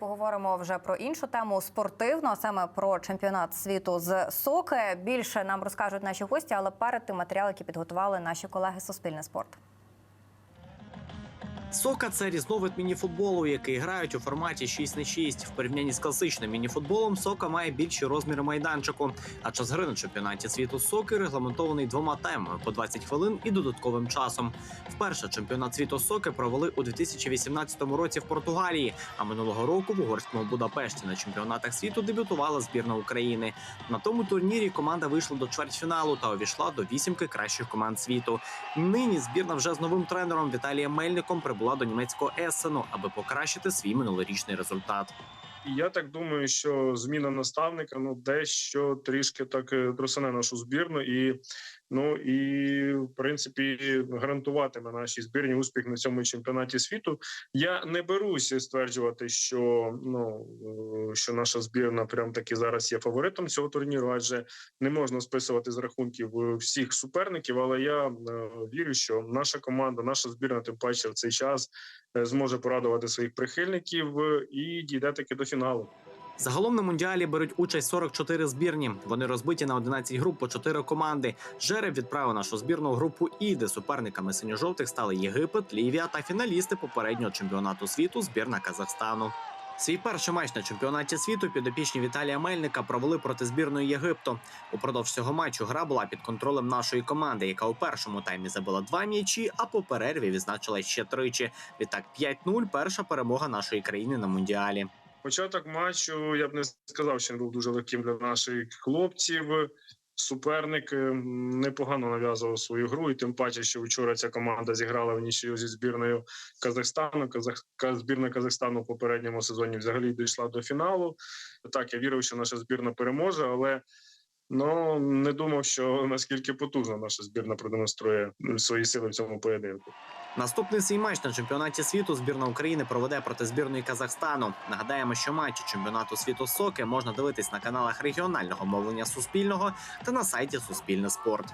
поговоримо вже про іншу тему спортивну, а саме про чемпіонат світу з соки. Більше нам розкажуть наші гості, але перед тим матеріал, який підготували наші колеги Суспільне спорт. Сока це різновид мініфутболу, який грають у форматі 6 на 6. В порівнянні з класичним мініфутболом сока має більші розміри майданчику. А час гри на чемпіонаті світу соки регламентований двома таймами по 20 хвилин і додатковим часом. Вперше чемпіонат світу соки провели у 2018 році в Португалії. А минулого року в угорському Будапешті на чемпіонатах світу дебютувала збірна України. На тому турнірі команда вийшла до чвертьфіналу та увійшла до вісімки кращих команд світу. Нині збірна вже з новим тренером Віталієм Мельником прибула до німецького Есену, аби покращити свій минулорічний результат. І я так думаю, що зміна наставника ну дещо трішки так е, трусане нашу збірну, і ну і в принципі гарантуватиме нашій збірні успіх на цьому чемпіонаті світу. Я не беруся стверджувати, що ну е, що наша збірна прям таки зараз є фаворитом цього турніру, адже не можна списувати з рахунків е, всіх суперників. Але я е, вірю, що наша команда, наша збірна, тим паче в цей час зможе порадувати своїх прихильників і дійде таки до фіналу. Загалом на мундіалі беруть участь 44 збірні. Вони розбиті на 11 груп по 4 команди. Жереб відправив нашу збірну групу І, де суперниками синьо-жовтих стали Єгипет, Лівія та фіналісти попереднього чемпіонату світу збірна Казахстану. Свій перший матч на чемпіонаті світу підопічні Віталія Мельника провели проти збірної Єгипту. Упродовж цього матчу гра була під контролем нашої команди, яка у першому таймі забила два м'ячі, а по перерві відзначила ще тричі. Відтак 5-0 – перша перемога нашої країни на мундіалі. Початок матчу я б не сказав, що він був дуже легким для наших хлопців. Суперник е, непогано нав'язував свою гру, і тим паче, що вчора ця команда зіграла в нічию зі збірною Казахстану. Казах... Збірна Казахстану в попередньому сезоні взагалі дійшла до фіналу. Так, я вірив, що наша збірна переможе, але ну не думав, що наскільки потужно наша збірна продемонструє свої сили в цьому поєдинку. Наступний свій матч на чемпіонаті світу збірна України проведе проти збірної Казахстану. Нагадаємо, що матчі чемпіонату світу соки можна дивитись на каналах регіонального мовлення Суспільного та на сайті Суспільне спорт.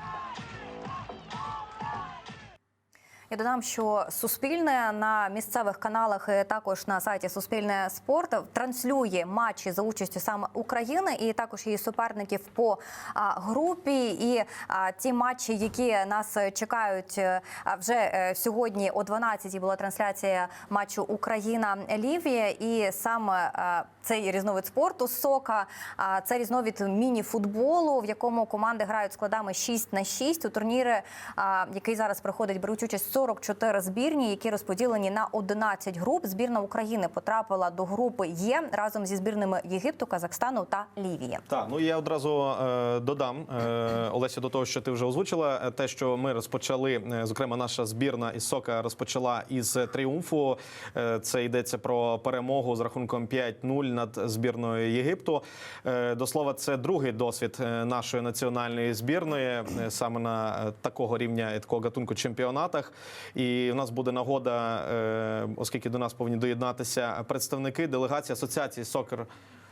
Я додам, що Суспільне на місцевих каналах і також на сайті Суспільне спорт транслює матчі за участю саме України і також її суперників по групі. І ті матчі, які нас чекають е, вже е, сьогодні о 12-й була трансляція матчу Україна Лівія, і саме цей різновид спорту сока. А це різновид міні-футболу, в якому команди грають складами 6 на 6. У турніри, який зараз проходить, беруть участь 44 збірні, які розподілені на 11 груп. Збірна України потрапила до групи Є разом зі збірними Єгипту, Казахстану та Лівії. Так, ну я одразу е, додам е, Олеся до того, що ти вже озвучила. е, Те, що ми розпочали, зокрема, наша збірна із Сока розпочала із тріумфу. Це йдеться про перемогу з рахунком 5-0 над збірною Єгипту. Е, до слова, це другий досвід е, нашої національної збірної е, саме на такого рівня і такого гатунку чемпіонатах. І у нас буде нагода, оскільки до нас повинні доєднатися представники делегації асоціації сокер.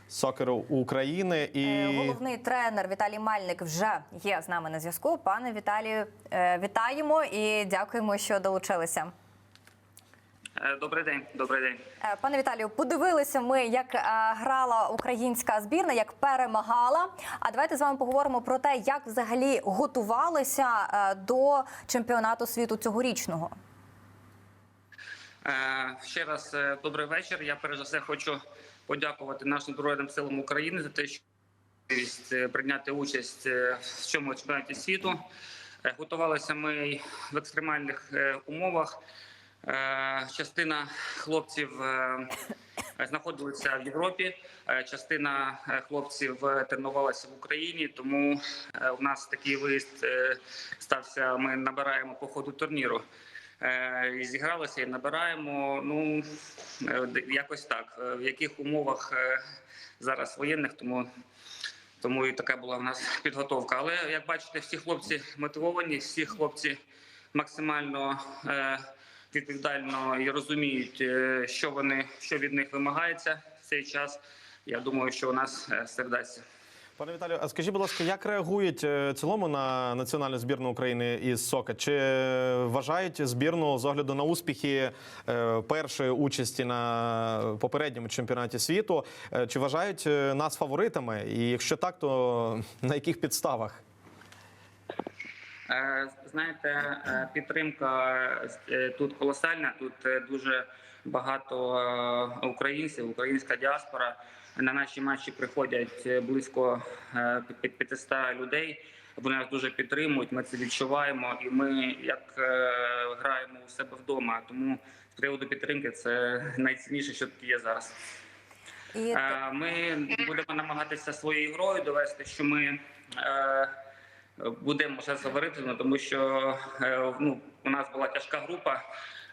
Сокеру України і Головний тренер Віталій Мальник вже є з нами на зв'язку. Пане Віталію, вітаємо і дякуємо, що долучилися. Е, Добрий день, добрий день. Е, Пане Віталію, подивилися ми, як е, грала українська збірна, як перемагала. А давайте з вами поговоримо про те, як взагалі готувалися до чемпіонату світу цьогорічного. Ще раз добрий вечір. Я перш за все хочу подякувати нашим збройним силам України за те, що прийняти участь в цьому чемпіонаті світу. Готувалися ми в екстремальних умовах. Е, Частина хлопців е, знаходилися в Європі, е, частина хлопців тренувалася в Україні. Тому у нас такий виїзд стався. Ми набираємо по ходу турніру. І зігралися і набираємо. Ну якось так. В яких умовах зараз воєнних, тому. Тому і така була в нас підготовка. Але як бачите, всі хлопці мотивовані, всі хлопці максимально відповідально і розуміють, е, що вони що від них вимагається в цей час. Я думаю, що у нас е, все вдасться. Пане Віталію, а скажіть, будь ласка, як реагують е, в цілому на національну збірну України із сока? Чи вважають збірну з огляду на успіхи першої участі на попередньому чемпіонаті світу? Чи вважають нас фаворитами? І якщо так, то на яких підставах? Е, Знаєте, е, підтримка е, тут колосальна. Тут дуже багато українців, українська діаспора. На наші матчі приходять близько е, 500 людей. Вони нас дуже підтримують. Ми це відчуваємо, і ми як граємо у себе вдома. Тому з приводу підтримки це найцінніше, що тут є зараз. Ми будемо намагатися своєю грою довести, що ми будемо ще фаворитами, тому що е, ну, у нас була тяжка група.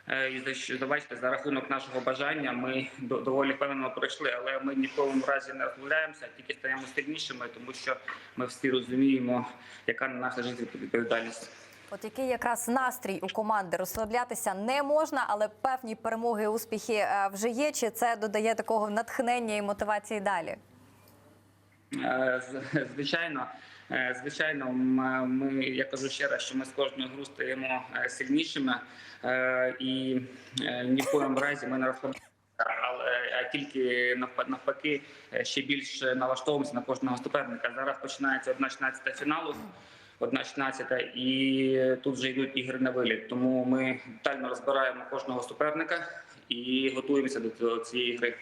е, І що бачите, за рахунок нашого бажання ми доволі впевнено пройшли, але ми ні в якому разі не розмовляємося, тільки стаємо сильнішими, тому що ми всі розуміємо, яка на наша життя відповідальність. От який якраз настрій у команди розслаблятися не можна, але певні перемоги і успіхи е, вже є. Чи це додає такого натхнення і мотивації далі? Звичайно, звичайно, ми я кажу ще раз, що ми з кожної гру стаємо е, сильнішими, е, і е, ні в коєму разі ми не розслабляємося, але а тільки навпа- навпаки е, ще більше налаштовуємося на кожного суперника. Зараз починається 1-16 фіналу. 1-16 і тут вже йдуть ігри на виліт. Тому ми детально розбираємо кожного суперника і готуємося до цієї гри.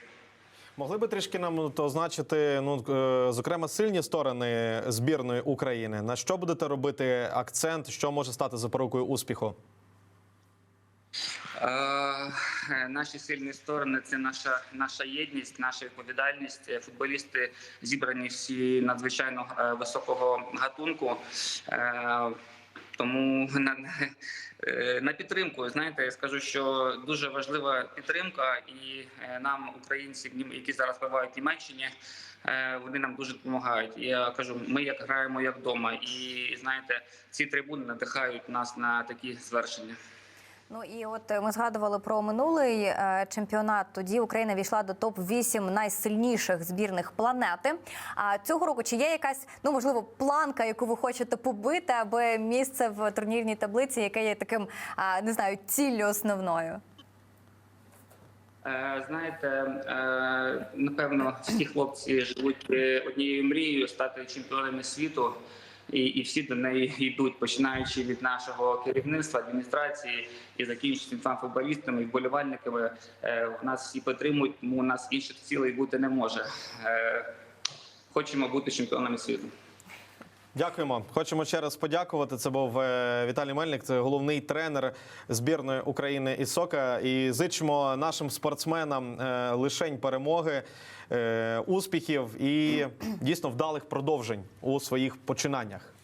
Могли би трішки нам то означити, ну е, зокрема, сильні сторони збірної України. На що будете робити акцент? Що може стати запорукою успіху? Е, Наші сильні сторони це наша наша єдність, наша відповідальність. Футболісти зібрані всі надзвичайно е, високого гатунку. Тому на, е, на підтримку, знаєте, я скажу, що дуже важлива підтримка, і е, нам, українці, які зараз бувають в Німеччині, е, вони нам дуже допомагають. Я кажу, ми як граємо як вдома, і знаєте, ці трибуни надихають нас на такі звершення. Ну і от е, ми згадували про минулий е, чемпіонат. Тоді Україна війшла до топ 8 найсильніших збірних планети. А цього року чи є якась ну можливо планка, яку ви хочете побити, аби місце в турнірній таблиці, яке є таким не знаю, ціллю основною? Е, Знаєте, напевно, всі хлопці живуть однією мрією стати чемпіонами світу, і, і всі до неї йдуть, починаючи від нашого керівництва, адміністрації і закінчуючи там футболістами і вболівальниками. Е, Нас всі підтримують, тому у нас інших цілей бути не може. Е, Хочемо бути чемпіонами світу. Дякуємо. Хочемо ще раз подякувати. Це був е, Віталій Мельник, це головний тренер збірної України із сока. І зичимо нашим спортсменам е, лишень перемоги, е, успіхів і дійсно вдалих продовжень у своїх починаннях.